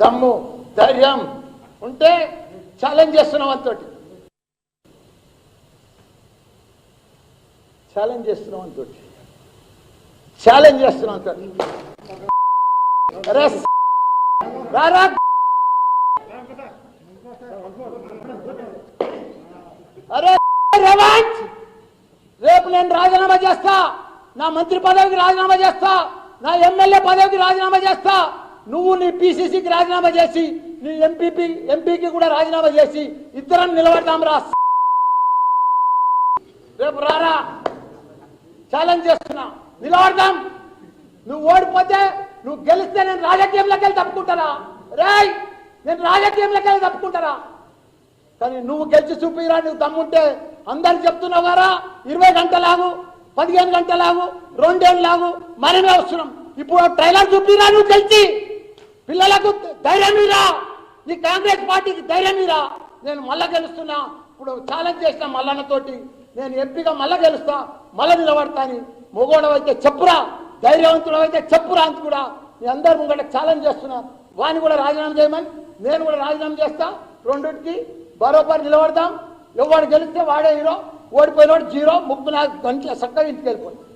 దమ్ము ధైర్యం ఉంటే ఛాలెంజ్ చేస్తున్నాం అంతటి. ఛాలెంజ్ చేస్తున్నాం అంతటి. ఛాలెంజ్ చేస్తున్నాం అంతటి. రారా అరే రేవంత్ రేపు నేను రాజీనామా చేస్తా. నా మంత్రి పదవికి రాజీనామా చేస్తా. నా ఎమ్మెల్యే పదవికి రాజీనామా చేస్తా. నువ్వు నీ పిసిసికి రాజీనామా చేసి నీ ఎంపీపీ ఎంపీకి కూడా రాజీనామా చేసి ఇద్దరం నిలబడతాం రా. రేపు రారా? ఛాలెంజ్ చేస్తున్నా. నిలబడతాం నువ్వు ఓడిపోతే నువ్వు గెలిస్తే నేను రాజకీయంలోకి వెళ్ళి తప్పుకుంటారా రేయ్ నేను రాజకీయంలోకి వెళ్ళి తప్పుకుంటారా కానీ నువ్వు గెలిచి చూపిరా నువ్వు తమ్ముంటే అందరు చెప్తున్నావు కదా ఇరవై గంటలాగు పదిహేను గంటలాగు రెండేళ్ళు లాగు మనమే వస్తున్నాం. ఇప్పుడు ట్రైలర్ చూపిరా నువ్వు గెలిచి? పిల్లలకు ధైర్యం మీరా నీ కాంగ్రెస్ పార్టీకి ధైర్యం ఇరా. నేను మళ్ళా గెలుస్తున్నా. ఇప్పుడు ఛాలెంజ్ చేసిన మల్లన్నతోటి నేను ఎంపీగా మళ్ళా గెలుస్తా. మళ్ళా నిలబడతాని మొగోడవైతే చెప్పురా. ధైర్యవంతుడవైతే చెప్పురా అని కూడా. మీ అందరు ముంగట ఛాలెంజ్ చేస్తున్నా. వాని కూడా రాజీనామా చేయమని నేను కూడా రాజీనామా చేస్తా. రెండింటికి బరోబర్ నిలబడతాం ఎవడు గెలిస్తే వాడే హీరో. ఓడిపోయినవాడు జీరో. ముప్పు నాకు గంటల చక్కగా ఇంటికి వెళ్ళిపోయింది